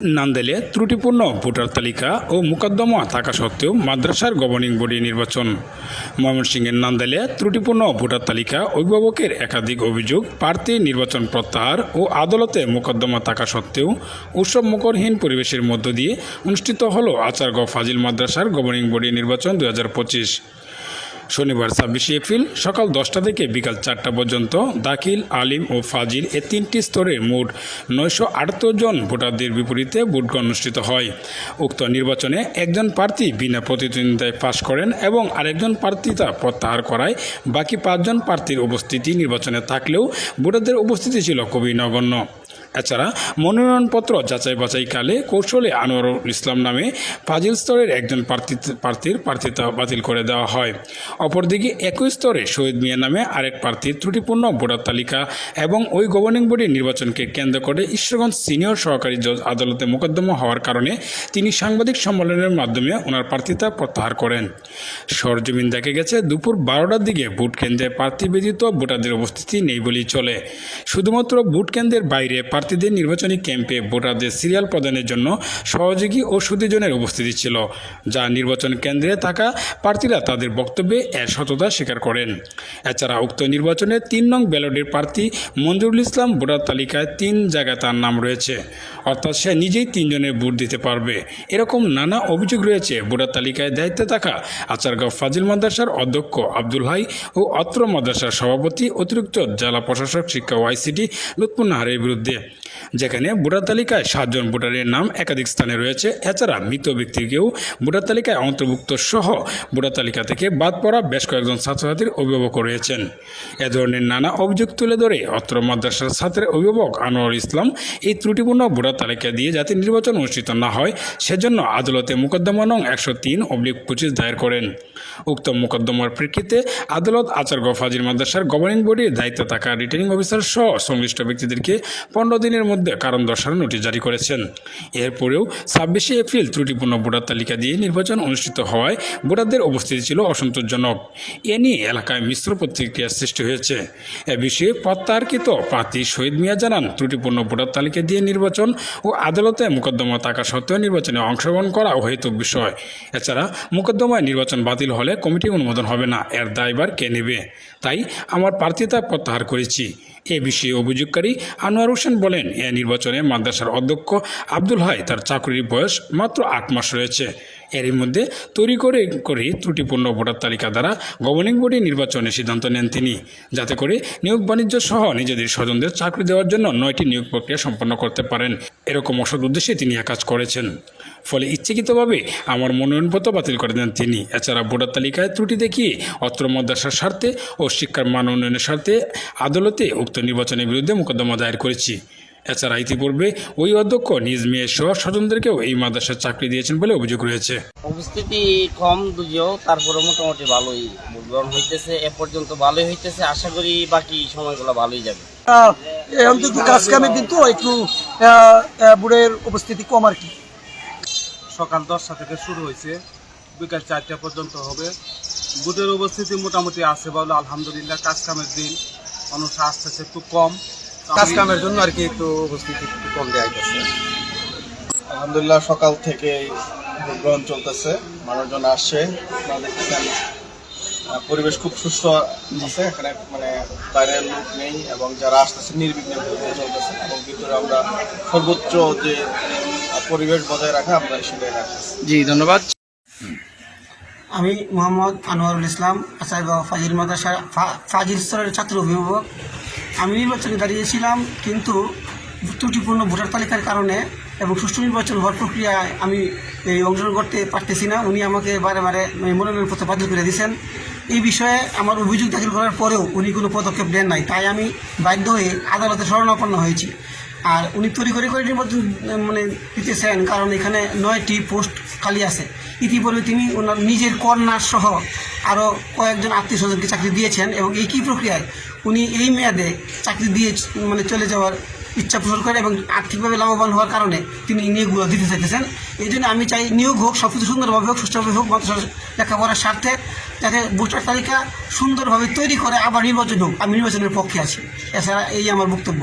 নান্দেলে ত্রুটিপূর্ণ ভোটার তালিকা ও মোকদ্দমা থাকা সত্ত্বেও মাদ্রাসার গভর্নিং বডি নির্বাচন। ময়মনসিংহের নান্দেলে ত্রুটিপূর্ণ ভোটার তালিকা অভিভাবকের একাধিক অভিযোগ, প্রার্থী নির্বাচন প্রত্যাহার ও আদালতে মোকদ্দমা থাকা সত্ত্বেও উৎসব মুখরহীন পরিবেশের মধ্য দিয়ে অনুষ্ঠিত হল আচারগাঁও ফাজিল মাদ্রাসার গভর্নিং বডি নির্বাচন দু হাজার পঁচিশ। শনিবার ছাব্বিশে এপ্রিল সকাল দশটা থেকে বিকাল চারটা পর্যন্ত দাখিল, আলিম ও ফাজিল এ তিনটি স্তরে মোট নয়শো আটাত্তর জন ভোটারদের বিপরীতে ভোট অনুষ্ঠিত হয়। উক্ত নির্বাচনে একজন প্রার্থী বিনা প্রতিদ্বন্দ্বিতায় পাশ করেন এবং আরেকজন প্রার্থী তা প্রত্যাহার করায় বাকি পাঁচজন প্রার্থীর উপস্থিতি নির্বাচনে থাকলেও ভোটারদের উপস্থিতি ছিল খুবই নগণ্য। এছাড়া মনোনয়নপত্র যাচাই বাছাইকালে কৌশলে আনোয়ারুল ইসলাম নামে ফাজিল স্তরের একজন প্রার্থী প্রার্থীর প্রার্থিতা বাতিল করে দেওয়া হয়। অপরদিকে একই স্তরে শহীদ মিয়া নামে আরেক প্রার্থীর ত্রুটিপূর্ণ ভোটার তালিকা এবং ওই গভর্নিং বডির নির্বাচনকে কেন্দ্র করে ঈশ্বরগঞ্জ সিনিয়র সহকারী জজ আদালতে মোকদ্দমা হওয়ার কারণে তিনি সাংবাদিক সম্মেলনের মাধ্যমে ওনার প্রার্থিতা প্রত্যাহার করেন। সরজমিন দেখা গেছে, দুপুর বারোটার দিকে ভোট কেন্দ্রে প্রার্থী ব্যতীত ভোটারদের উপস্থিতি নেই বলেই চলে। শুধুমাত্র ভোট কেন্দ্রের বাইরে প্রার্থীদের নির্বাচনী ক্যাম্পে ভোটারদের সিরিয়াল প্রদানের জন্য সহযোগী ও সুদীজনের উপস্থিতি ছিল, যা নির্বাচন কেন্দ্রে থাকা প্রার্থীরা তাদের বক্তব্যে এর সততা স্বীকার করেন। এছাড়া উক্ত নির্বাচনে তিন নং ব্যালটের প্রার্থী মঞ্জুরুল ইসলাম ভোটার তালিকায় তিন জায়গায় তার নাম রয়েছে। অর্থাৎ সে নিজেই তিনজনের ভোট দিতে পারবে। এরকম নানা অভিযোগ রয়েছে ভোটার তালিকায় দায়িত্বে থাকা আচারগাঁও ফাজিল মাদ্রাসার অধ্যক্ষ আব্দুল হাই ও অত্র মাদ্রাসার সভাপতি অতিরিক্ত জেলা প্রশাসক শিক্ষা ওয়াইসিটি লুৎফুন নাহারের বিরুদ্ধে। যেখানে ভোটার তালিকায় সাতজন ভোটারের নাম একাধিক স্থানে রয়েছে। এছাড়া মৃত ব্যক্তিকেও ভোটার তালিকায় অন্তর্ভুক্ত সহ ভোটার তালিকা থেকে বাদ পড়া বেশ কয়েকজন ছাত্রছাত্রীর অভিভাবক রয়েছেন। এ ধরনের নানা অভিযোগ তুলে ধরে অত্র মাদ্রাসার ছাত্রের অভিভাবক আনোয়ার ইসলাম এই ত্রুটিপূর্ণ ভোটার তালিকা দিয়ে যাতে নির্বাচন অনুষ্ঠিত না হয়, সেজন্য আদালতে মোকদ্দমা নং একশো তিন অব্লিক পঁচিশ দায়ের করেন। উক্ত মোকদ্দমার প্রেক্ষিতে আদালত আচারগাঁও ফাজিল মাদ্রাসার গভর্নিং বডির দায়িত্বে থাকা রিটার্নিং অফিসার সহ সংশ্লিষ্ট ব্যক্তিদেরকে পনেরো দিনের মধ্যে কারণ দর্শানোর নোটিশ জারি করেছেন। এরপরেও ছাব্বিশে এপ্রিল ত্রুটিপূর্ণ ভোটার তালিকা দিয়ে নির্বাচন অনুষ্ঠিত হওয়ায় ভোটারদের উপস্থিতি ছিল অসন্তোষজনক। এ নিয়ে এলাকায় মিশ্র প্রতিক্রিয়ার সৃষ্টি হয়েছে। এ বিষয়ে প্রত্যাহারকৃত প্রার্থী শহীদ মিয়া জানান, ত্রুটিপূর্ণ ভোটার তালিকা দিয়ে নির্বাচন ও আদালতে মোকদ্দমা থাকা সত্ত্বেও নির্বাচনে অংশগ্রহণ করা অহেতুক বিষয়। এছাড়া মোকদ্দমায় নির্বাচন বাতিল হলে কমিটি অনুমোদন হবে না, এর দায়বার কে নেবে? তাই আমার প্রার্থিতা প্রত্যাহার করেছি। এ বিষয়ে অভিযোগকারী আনোয়ার হোসেন বলেন, এ নির্বাচনে মাদ্রাসার অধ্যক্ষ আব্দুল হাই তার চাকরির বয়স মাত্র আট মাস রয়েছে। এরই মধ্যে তৈরি করে করে ত্রুটিপূর্ণ ভোটার তালিকা দ্বারা গভর্নিং বডি নির্বাচনের সিদ্ধান্ত নেন তিনি। যাতে করে নিয়োগ বাণিজ্য সহ নিজেদের স্বজনদের চাকরি দেওয়ার জন্য নয়টি নিয়োগ প্রক্রিয়া সম্পন্ন করতে পারেন। এরকম অসৎ উদ্দেশ্যে তিনি কাজ করেছেন। ফলে ইচ্ছাকৃতভাবে আমার মনোনয়নপত্র বাতিল করে দেন তিনি। এছাড়া ভোটার তালিকায় ত্রুটি দেখিয়ে অত্র মাদ্রাসার স্বার্থে ও শিক্ষার মান উন্নয়নের স্বার্থে আদালতে উক্ত নির্বাচনের বিরুদ্ধে মোকদ্দমা দায়ের করেছি। এছাড়া ইতিপূর্বে ওই অধ্যক্ষ নিজ মেয়ে সহ স্বজনদেরকেও এই মাদ্রাসার চাকরি দিয়েছেন বলে অভিযোগ রয়েছে। উপস্থিতি কম দুজিও তারপরে মোটামুটি ভালোই গ্রহণ হইতেছে এ পর্যন্ত ভালোই হইতেছে। আশা করি বাকি সময়গুলো ভালোই যাবে। অন্তত কাজ কামের দিন তো একটু বুড়ের উপস্থিতি কম আর কি। সকাল দশটা থেকে শুরু হয়েছে বিকাল চারটা পর্যন্ত হবে। বুথের উপস্থিতি মোটামুটি আছে বলে আলহামদুলিল্লাহ কাজ কামের দিন মানুষ আসতেছে একটু কম। কাজ কামের জন্য আর কি একটু উপস্থিতি একটু কম দেওয়া হইতেছে। আলহামদুলিল্লাহ সকাল থেকে ভোট গ্রহণ চলতেছে। মানুষজন আসছে। আপনারা দেখতেছেন পরিবেশ খুব সুস্থ আছে। এখানে মানে বাইরের লোক নেই এবং যারা আসতেছে নির্বিঘ্নে চলতেছে। এবং ভিতরে আমরা সর্বোচ্চ যে পরিবেশ বজায় রাখা আমরা সেটাই রাখতেছি। জি ধন্যবাদ। আমি মোহাম্মদ আনোয়ারুল ইসলাম আচারগাঁও ফাজিল মাদ্রাসার ফা- ফাজিল স্তরের ছাত্র অভিভাবক। আমি নির্বাচনে দাঁড়িয়েছিলাম, কিন্তু ত্রুটিপূর্ণ ভোটার তালিকার কারণে এবং সুষ্ঠু নির্বাচন হওয়ার প্রক্রিয়ায় আমি এই অংশগ্রহণ করতে পারতেছি না। উনি আমাকে বারে বারে মনোনয়নপত্র বাতিল করে দিয়েছেন। এই বিষয়ে আমার অভিযোগ দাখিল করার পরেও উনি কোনো পদক্ষেপ নেন নাই। তাই আমি বাধ্য হয়ে আদালতে শরণাপন্ন হয়েছি। আর উনি তৈরি করে করে মানে দিতেছেন কারণ এখানে নয়টি পোস্ট খালি আছে। ইতিপূর্বে তিনি ওনার নিজের কন্যা সহ আরও কয়েকজন আত্মীয় স্বজনকে চাকরি দিয়েছেন এবং এই কী প্রক্রিয়ায় উনি এই মেয়াদে চাকরি দিয়ে মানে চলে যাওয়ার ইচ্ছা পোষণ করেন এবং আর্থিকভাবে লাভবান হওয়ার কারণে তিনি নিয়োগগুলো দিতে চাইতেছেন। এই জন্য আমি চাই নিয়োগ হোক সব কিছু সুন্দরভাবে হোক, সুষ্ঠুভাবে হোক মাত্র লেখাপড়ার স্বার্থে যাতে ভোটার তালিকা সুন্দরভাবে তৈরি করে আবার নির্বাচন হোক, আমি নির্বাচনের পক্ষে আছি। এছাড়া এই আমার বক্তব্য।